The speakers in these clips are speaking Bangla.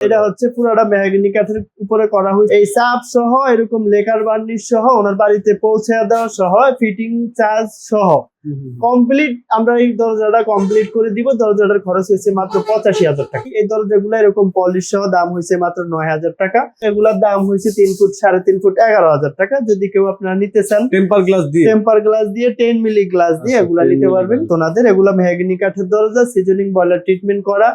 এটা হচ্ছে পুরোটা মেহাগিনি কাঠের উপরে করা হয়েছে। এই চাপ সহ এরকম লেকার বার্নিশ সহ ওনার বাড়িতে পৌঁছে দেওয়া সহ ফিটিং চার্জ সহ। কমপ্লিট আমরা এই দরজাটা কমপ্লিট করে দিব। দরজাটার খরচ হয়েছে মাত্র পঁচাশি হাজার টাকা। এই দরজাগুলো এরকম পলিশ সহ দাম হয়েছে মাত্র নয় হাজার টাকা। এগুলার দাম হয়েছে তিন ফুট সাড়ে তিন ফুট এগারো হাজার টাকা। যদি কেউ আপনারা নিতে চান টেম্পার গ্লাস দিয়ে। টেম্পার গ্লাস দিয়ে টেন মিলি গ্লাস দিয়ে আচ্ছা, এগুলা নিতে পারবেন। তোনাদের এগুলা মেহাগিনি কাঠের দরজা সিজনিং বয়লার ট্রিটমেন্ট করা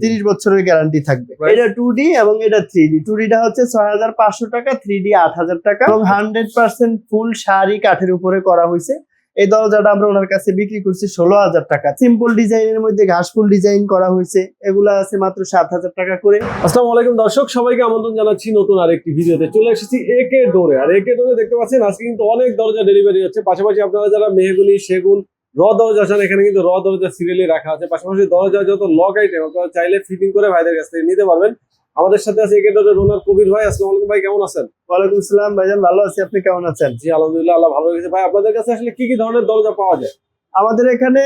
তিরিশ বছরের গ্যারান্টি থাকবে। এটা টু ডি এবং এটা থ্রি ডি টু ডিটা হচ্ছে ছয় হাজার পাঁচশো টাকা থ্রি ডি আট হাজার টাকা। এবং হান্ড্রেড পার্সেন্ট ফুল শাড়ি কাঠের উপরে করা হয়েছে। এই দরজাটা আমরা ওনার কাছে বিক্রি করছি ষোলো হাজার টাকা। সিম্পল ডিজাইনের মধ্যে ঘাসফুল ডিজাইন করা হয়েছে। এগুলা আছে মাত্র সাত হাজার টাকা করে। আসসালামু আলাইকুম দর্শক, সবাইকে আমন্ত্রণ জানাচ্ছি নতুন আরেকটি ভিডিওতে। চলে এসেছি একে ডোরে আর একে ডোরে দেখতে পাচ্ছেন, আজকে কিন্তু অনেক দরজা ডেলিভারি হচ্ছে। পাশাপাশি আপনারা যারা মেহগুনি, সেগুন, র দরজা আছেন, এখানে কিন্তু র দরজা সিরিয়ালি রাখা আছে। পাশাপাশি দরজা যত লক আইটেম আপনারা চাইলে ফিটিং করে ভাইদের কাছ থেকে নিতে পারবেন। আমাদের সাথে আছে একে ডোরের ওনার কবির ভাই। আসসালামু আলাইকুম ভাই কেমন আছেন? ওয়ালাইকুম আসসালাম ভাইজান ভালো আছি। আপনি কেমন আছেন? জি আলহামদুলিল্লাহ আল্লাহ ভালো রেখেছে। ভাই আপনাদের কাছে আসলে কি কি ধরনের দরজা পাওয়া যায়? আমাদের এখানে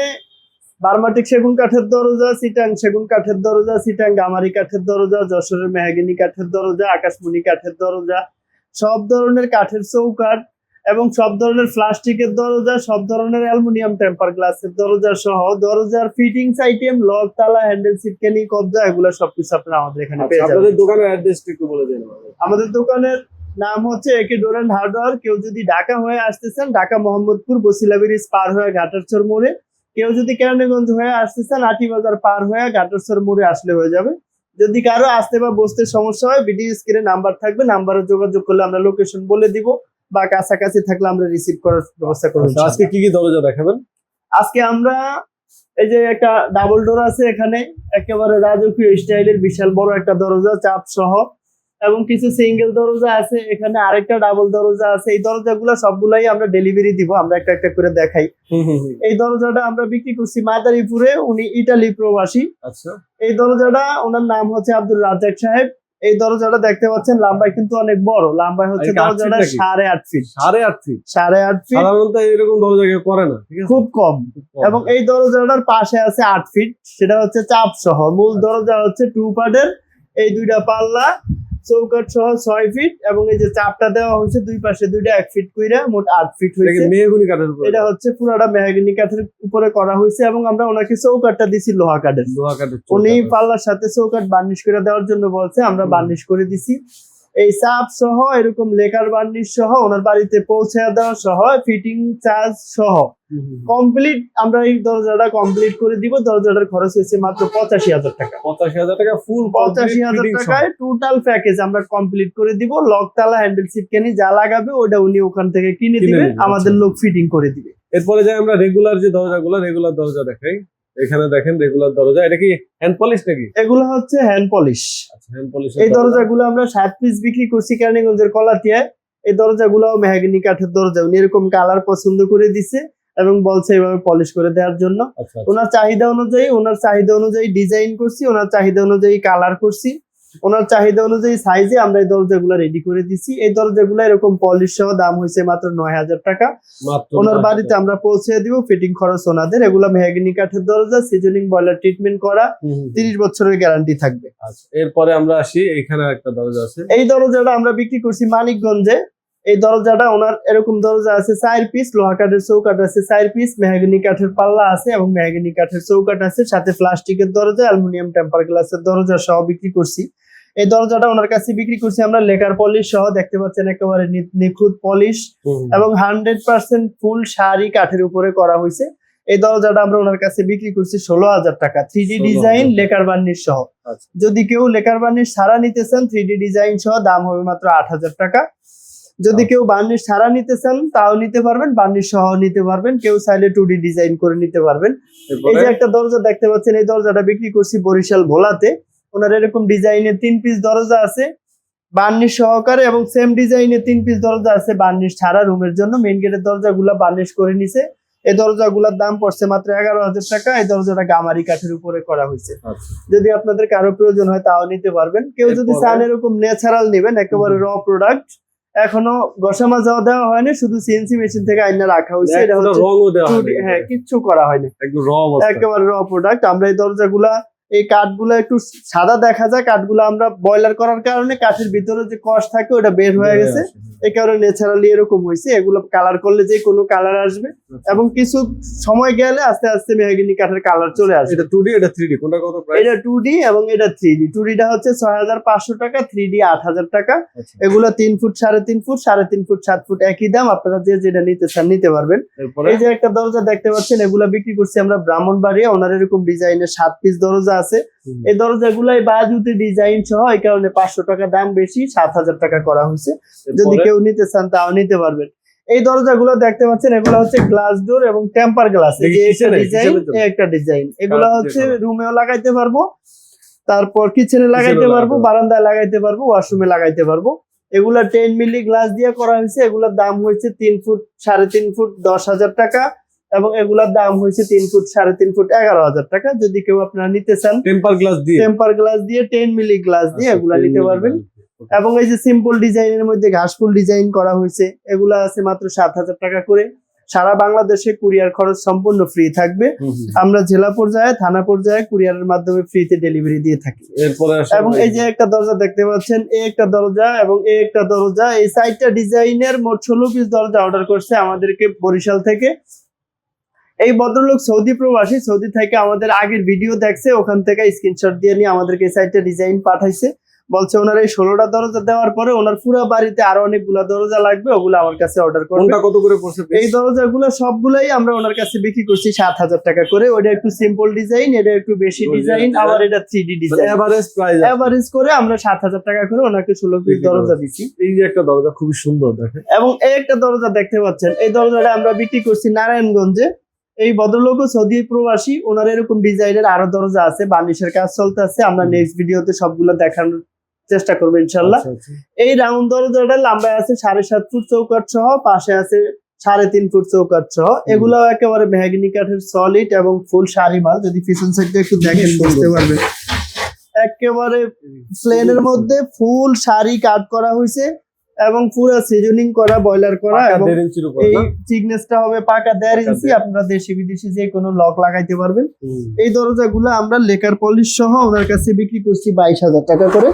বার্মাটিক সেগুন কাঠের দরজা সিটাং সেগুন কাঠের দরজা সিটাং গামারি কাঠের দরজা যশোরের মেহাগিনি কাঠের দরজা আকাশমণি কাঠের দরজা সব ধরনের কাঠের চৌকাঠ এবং সব ধরনের প্লাস্টিকের দরজা সব ধরনের অ্যালুমিনিয়াম টেম্পার গ্লাসের দরজা সহ দরজার ফিটিংস আইটেম লক তালা হ্যান্ডেল সিটকানি কবজা এগুলো সবকিছু আপনারা আমাদের এখানে পেয়ে আচ্ছা, যাবেন। আপনাদের দোকানের অ্যাড্রেসটা একটু বলে দিন আমাদের। দোকানের নাম হচ্ছে একে ডোরেন্ট হার্ডওয়ার। কেউ যদি ঢাকা হয়ে আসতেছেন ঢাকা মোহাম্মদপুর বসিলা ব্রিজ পার হয়ে ঘাটারচর মোড়ে। কেউ যদি কেরানীগঞ্জ হয়ে আসতেছেন আটি বাজার পার হয়ে ঘাটারচর মোড়ে আসলে হয়ে যাবে। যদি কারও আসতে বা বসতে সমস্যা হয় ভিডিও স্ক্রিনে নাম্বার থাকবে নাম্বারে যোগাযোগ করলে আমরা লোকেশন বলে দিব। বা কাছাকাছি থাকলে আমরা রিসিভ করার ব্যবস্থা করব আচ্ছা, আজকে কি কি দরজা দেখাবেন? আজকে আমরা এই যে একটা ডাবল ডোর আছে এখানে একেবারে রাজকীয় স্টাইলের বিশাল বড় একটা দরজা চাপ সহ এবং কিছু সিঙ্গেল দরজা আছে এখানে আরেকটা ডাবল দরজা আছে। এই দরজাগুলো সবগুলাই আমরা ডেলিভারি দিব আমরা একটা একটা করে দেখাই। এই দরজাটা আমরা বিক্রি করছি মাদারীপুরে উনি ইটালি প্রবাসী। আচ্ছা। এই দরজাটা ওনার নাম হচ্ছে আব্দুল রাজ্জাক সাহেব। এই দরজাটা দেখতে পাচ্ছেন লাম্বায় কিন্তু অনেক বড়। লাম্বায় হচ্ছে feet দরজাটা সাড়ে আট ফিট। সাড়ে আট ফিট? সাড়ে আট ফিট। সাধারণত এরকম দরজা কেউ করে না খুব কম। এবং এই দরজাটার পাশে আছে আট ফিট। সেটা হচ্ছে চাপ সহ মূল আচ্ছা। দরজা হচ্ছে টু পার্টের। এই দুইটা পাল্লা চৌকাট সহ ছয় ফিট এবং এই যে চাপটা দেওয়া হয়েছে দুই পাশে দুইটা এক ফিট কইরা মোট আট ফিট হয়েছে। মেহগুনি কাঠের উপর? এটা হচ্ছে পুরাটা মেহগুনি কাঠের উপরে করা হয়েছে এবং আমরা ওনাকে চৌকাটটা দিছি লোহা কাঠের। লোহা কাঠের উনি পাল্লার সাথে চৌকাট বার্নিশ করে দেওয়ার জন্য বলছে আমরা বার্নিশ করে দিছি। এই চাপ সহ এরকম লেকার বার্নিশ সহ ওনার বাড়িতে পৌঁছে দেওয়া সহ ফিটিং চার্জ সহ। কমপ্লিট আমরা এই দরজাটা কমপ্লিট করে দিব দরজাটার খরচ হয়েছে মাত্র পঁচাশি হাজার টাকা। পঁচাশি হাজার টাকা ফুল পঁচাশি হাজার টাকায় টোটাল প্যাকেজ আমরা কমপ্লিট করে দিব লক তালা হ্যান্ডেল সিট কেনি যা লাগাবে ওটা উনি ওখান থেকে কিনে দিবে আমাদের। লোক ফিটিং করে দিবে। এরপরে যাই আমরা রেগুলার যে দরজাগুলো রেগুলার দরজা দেখাই। এখানে দেখেন রেগুলার দরজা। এটা কি হ্যান্ড পলিশ নাকি? এগুলো হচ্ছে হ্যান্ড পলিশ আচ্ছা হ্যান্ড পলিশ এই দরজাগুলো আমরা সাত পিস বিক্রি করছি কেরানীগঞ্জের কলাতিয়ায় এই দরজাগুলো মেহাগিনি কাঠের দরজা। উনি এরকম কালার পছন্দ করে দিছে এবং বলছে এইভাবে পলিশ করে দেওয়ার জন্য। আচ্ছা আচ্ছা। ওনার চাহিদা অনুযায়ী ওনার চাহিদা অনুযায়ী ডিজাইন করছি ওনার চাহিদা অনুযায়ী কালার করছি। ওনার চাহিদা অনুযায়ী সাইজে আমরা এই দরজাগুলো রেডি করে দিছি। এই দরজাগুলো এরকম পলিশ সহ দাম হয়েছে মাত্র নয় হাজার টাকা। ওনার বাড়িতে আমরা পৌঁছে দিব ফিটিং খরচ ওনাদের। এগুলো মেহাগিনি কাঠের দরজা সিজনিং বয়লার ট্রিটমেন্ট করা। তিরিশ বছরের গ্যারান্টি থাকবে। আচ্ছা এরপরে আমরা আসি এখানে একটা দরজা আছে। এই দরজাটা আমরা বিক্রি করছি মানিকগঞ্জে। এই দরজাটা ওনার এরকম দরজা আছে চার পিস লোহা কাঠের চৌকাঠ আছে চার পিস মেহাগিনি কাঠের পাল্লা আছে এবং মেহাগিনি কাঠের চৌকাঠ আছে। সাথে প্লাস্টিকের দরজা অ্যালুমিনিয়াম টেম্পার গ্লাসের দরজা সহ বিক্রি করছি। এই দরজাটা ওনার কাছে বিক্রি করছি আমরা লেকার পলিশ সহ দেখতে পাচ্ছেন একেবারে নিখুঁত পলিশ। এবং হান্ড্রেড পার্সেন্ট ফুল শাড়ি কাঠের উপরে করা হয়েছে। এই দরজাটা আমরা ওনার কাছে বিক্রি করছি ষোলো হাজার টাকা three D design lacquer varnish সহ। আচ্ছা। যদি কেউ লেকার বার্নিশ সারা নিতে চান থ্রি ডি ডিজাইন সহ দাম হবে মাত্র আট হাজার টাকা। যদি আচ্ছা। কেউ বার্নিশ সারা নিতে চান তাও নিতে পারবেন বার্নিশ সহ নিতে পারবেন কেউ চাইলে টু ডি ডিজাইন করে নিতে পারবেন। এই যে একটা দরজা দেখতে পাচ্ছেন এই দরজাটা বিক্রি করছি বরিশাল ভোলাতে। ওনার এরকম ডিজাইনের তিন পিস দরজা আছে বার্নিশ সহকারে এবং সেম ডিজাইনের তিন পিস দরজা আছে বার্নিশ ছাড়া রুমের জন্য। মেইন গেটের দরজাগুলো বার্নিশ করে নিছে। এই দরজাগুলোর দাম পড়ছে মাত্র এগারো হাজার টাকা। এই দরজাটা গামারি কাঠের উপরে করা হয়েছে। আচ্ছা। যদি আপনাদের কারও প্রয়োজন হয় তাও নিতে পারবেন। কেউ যদি চান এরকম ন্যাচারাল নেবেন একেবারে র প্রোডাক্ট এখনও ঘষা যাওয়া দেওয়া হয়নি শুধু সিএনসি মেশিন থেকে আইনা রাখা হয়েছে। এটা হচ্ছে। হ্যাঁ কিচ্ছু করা হয়নি। একদম র একেবারে র প্রোডাক্ট আমরা এই দরজাগুলা এই কাঠগুলো একটু সাদা দেখা যায় কাঠগুলো আমরা বয়লার করার কারণে কাঠের ভিতরে যে কষ থাকে ওটা বের হয়ে গেছে। এই কারণে ন্যাচারালি এরকম হয়েছে। এগুলো কালার করলে যে কোনো কালার আসবে এবং কিছু সময় গেলে আস্তে আস্তে মেহগিনি কাঠের কালার চলে আসবে। এটা টু ডি এটা থ্রি ডি কোনটা কত প্রাইস এটা টু ডি এবং এটা থ্রি ডি টু ডিটা হচ্ছে ছয় হাজার পাঁচশো টাকা থ্রি ডি আট হাজার টাকা। আচ্ছা। এগুলো তিন ফুট সাড়ে তিন ফুট সাড়ে তিন ফুট সাত ফুট একই দাম। আপনারা যে যেটা নিতে চান নিতে পারবেন। এই যে একটা দরজা দেখতে পাচ্ছেন এগুলা বিক্রি করছি আমরা ব্রাহ্মণবাড়িয়া। ওনার এরকম ডিজাইনের সাত পিস দরজা আছে। এই দরজাগুলাই বাজুতে ডিজাইন সহ এই কারণে পাঁচশো টাকা দাম বেশি সাত হাজার টাকা করা হয়েছে। যদি কেউ নিতে চান তাও নিতে পারবেন। এই দরজাগুলো দেখতে পাচ্ছেন এগুলো হচ্ছে গ্লাস ডোর এবং টেম্পার গ্লাস একটা ডিজাইন এগুলো হচ্ছে রুমেও লাগাইতে পারব তারপর কিচেনে লাগাইতে পারব পারব। বারান্দায় লাগাইতে পারব ওয়াশরুমে লাগাইতে পারব। এগুলা টেন মিলি গ্লাস দিয়ে করা হয়েছে এগুলোর দাম হয়েছে তিন ফুট সাড়ে তিন ফুট দশ হাজার টাকা। এবং এগুলার দাম হয়েছে তিন ফুট সাড়ে তিন ফুট এগারো হাজার টাকা। যদি কেউ আপনারা নিতে চান টেম্পার গ্লাস দিয়ে? টেম্পার গ্লাস দিয়ে টেন মিলি গ্লাস দিয়ে আচ্ছা, এগুলা নিতে পারবেন। এবং এই যে সিম্পল ডিজাইনের মধ্যে ঘাসফুল ডিজাইন করা হয়েছে এগুলা আছে মাত্র সাত হাজার টাকা করে। সারা বাংলাদেশে কুরিয়ার খরচ সম্পূর্ণ ফ্রি থাকবে। আমরা জেলা পর্যায়ে থানা পর্যায়ে কুরিয়ারের মাধ্যমে ফ্রিতে ডেলিভারি দিয়ে থাকি। এবং এই যে একটা দরজা দেখতে পাচ্ছেন এই একটা দরজা এবং এই একটা দরজা এই সাইডটা ডিজাইনের মোট ষোলো পিস দরজা অর্ডার করছে আমাদেরকে বরিশাল থেকে। এই ভদ্রলোক সৌদি প্রবাসী সৌদি থেকে আমাদের আগের ভিডিও দেখছে ওখান থেকে স্ক্রিনশট দিয়ে নিয়ে আমাদেরকে এই সাইডটা ডিজাইন পাঠাইছে। বলছে ওনার এই ষোলোটা দরজা দেওয়ার পরে ওনার পুরো বাড়িতে আরও অনেকগুলা দরজা লাগবে ওগুলো আমার কাছে অর্ডার করবে। কত করে পড়ছে এই দরজা দরজাগুলো সবগুলাই আমরা ওনার কাছে বিক্রি করছি সাত হাজার টাকা করে। ওটা একটু সিম্পল ডিজাইন এটা একটু বেশি ডিজাইন আবার এটা three D design average price average করে আমরা সাত হাজার টাকা করে ওনাকে ষোলো পিস দরজা দিচ্ছি। এই যে একটা দরজা খুবই সুন্দর দেখেন। এবং এই একটা দরজা দেখতে পাচ্ছেন এই দরজাটা আমরা বিক্রি করছি নারায়ণগঞ্জে। এই ভদ্রলোকও সৌদি প্রবাসী ওনার এরকম ডিজাইনের আরও দরজা আছে বার্নিশের কাজ চলতে আছে আমরা। নেক্সট ভিডিওতে সবগুলো দেখানোর চেষ্টা করব ইনশাল্লাহ আচ্ছা, আচ্ছা। এই রাউন্ড দরজাটা লম্বায় আছে সাড়ে সাত ফুট চৌকাট সহ পাশে আছে সাড়ে তিন ফুট চৌকাট সহ। এগুলো একেবারে মেহাগিনি কাঠের সলিড এবং ফুল শাড়ি মাল। যদি পিছন সাইডটা একটু দেখেন। বুঝতে পারবেন। একেবারে প্লেনের মধ্যে ফুল শাড়ি কাট করা হয়েছে। এবং পুরো সিজনিং করা বয়লার করা এবং এই থিকনেসটা হবে পাকা দেড় ইঞ্চি আপনারা দেশি বিদেশি যে কোনো লক লাগাইতে পারবেন। এই দরজাগুলো আমরা লেকার পলিশ সহ ওনার কাছে বিক্রি করছি বাইশ হাজার টাকা করে।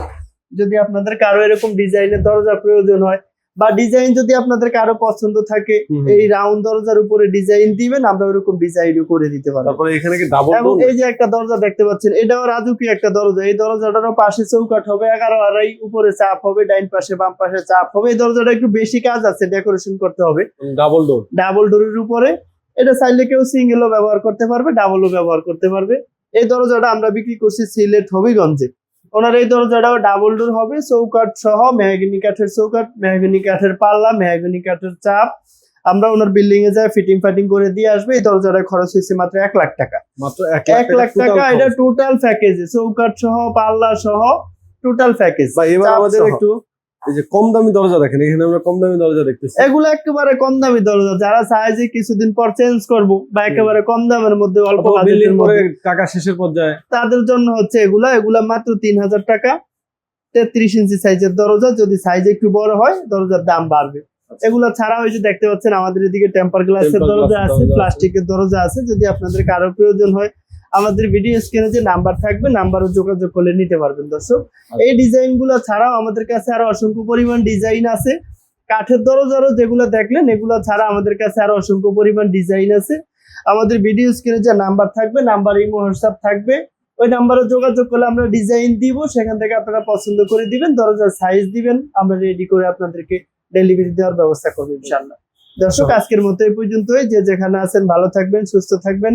যদি আপনাদের কারও এরকম ডিজাইনের দরজা প্রয়োজন হয় বা ডিজাইন যদি আপনাদের কারও পছন্দ থাকে এই রাউন্ড দরজার উপরে ডিজাইন দিবেন আমরা ওরকম ডিজাইনও করে দিতে পারব। তারপরে এখানে কি ডাবল এবং এই যে একটা দরজা দেখতে পাচ্ছেন এটাও রাজুকি একটা দরজা। এই দরজাটারও পাশে চৌকাঠ হবে এগারো আড়াই উপরে চাপ হবে ডাইন পাশে বাম পাশে চাপ হবে। এই দরজাটা একটু বেশি কাজ আছে ডেকোরেশন করতে হবে। ডাবল ডোর ডাবল ডোরের উপরে এটা চাইলে কেউ সিঙ্গেলও ব্যবহার করতে পারবে ডাবলও ব্যবহার করতে পারবে। এই দরজাটা আমরা বিক্রি করছি সিলেট হবিগঞ্জে। ওনার এই দরজাটাও ডাবল ডোর হবে চৌকাঠ সহ মেহাগিনি কাঠের চৌকাঠ মেহাগিনি কাঠের পাল্লা মেহাগিনি কাঠের চাপ। আমরা ওনার বিল্ডিং এ যায় ফিটিং ফাটিং করে দিয়ে আসবে এই দরজাটা খরচ হয়েছে মাত্র এক লাখ টাকা। মাত্র এক এক লাখ টাকা এটা টোটাল প্যাকেজ চৌকাঠ সহ পাল্লা সহ টোটাল প্যাকেজ বা এবার আমাদের একটু এই যে কম দামি দরজা দেখেন এখানে আমরা কম দামি দরজা দেখতেছি। এগুলো একেবারে কম দামি দরজা যারা চায় যে কিছুদিন পর চেঞ্জ করব বা একেবারে কম দামের মধ্যে অল্প বাজেটের মধ্যে। টাকা শেষের পর্যায়ে। তাদের জন্য হচ্ছে এগুলা এগুলা মাত্র তিন হাজার টাকা। তেত্রিশ ইঞ্চি সাইজের দরজা যদি সাইজ একটু বড় হয় দরজার দাম বাড়বে। এগুলো ছাড়া ওই যে দেখতে পাচ্ছেন আমাদের এদিকে টেম্পার গ্লাসের দরজা আছে দরজা আছে। প্লাস্টিকের দরজা আছে। যদি আপনাদের কারও প্রয়োজন হয় আমাদের ভিডিও স্ক্রিনে যে নাম্বার থাকবে নাম্বারও যোগাযোগ করলে নিতে পারবেন দর্শক। আচ্ছা। এই ডিজাইনগুলো ছাড়াও আমাদের কাছে আরও অসংখ্য পরিমাণ ডিজাইন আছে। কাঠের দরজারও যেগুলো দেখলেন এগুলো ছাড়া আমাদের কাছে আরও অসংখ্য পরিমাণ ডিজাইন আছে। আমাদের ভিডিও স্ক্রিনে যে নাম্বার থাকবে নাম্বার ইমো হোয়াটসঅ্যাপ থাকবে ওই নাম্বারে যোগাযোগ করলে আমরা ডিজাইন দিব সেখান থেকে আপনারা পছন্দ করে দিবেন দরজার সাইজ দিবেন আমরা রেডি করে আপনাদেরকে ডেলিভারি দেওয়ার ব্যবস্থা করব ইনশাল্লাহ দর্শক আজকের মতো এই পর্যন্তই। যে যেখানে আছেন ভালো থাকবেন সুস্থ থাকবেন।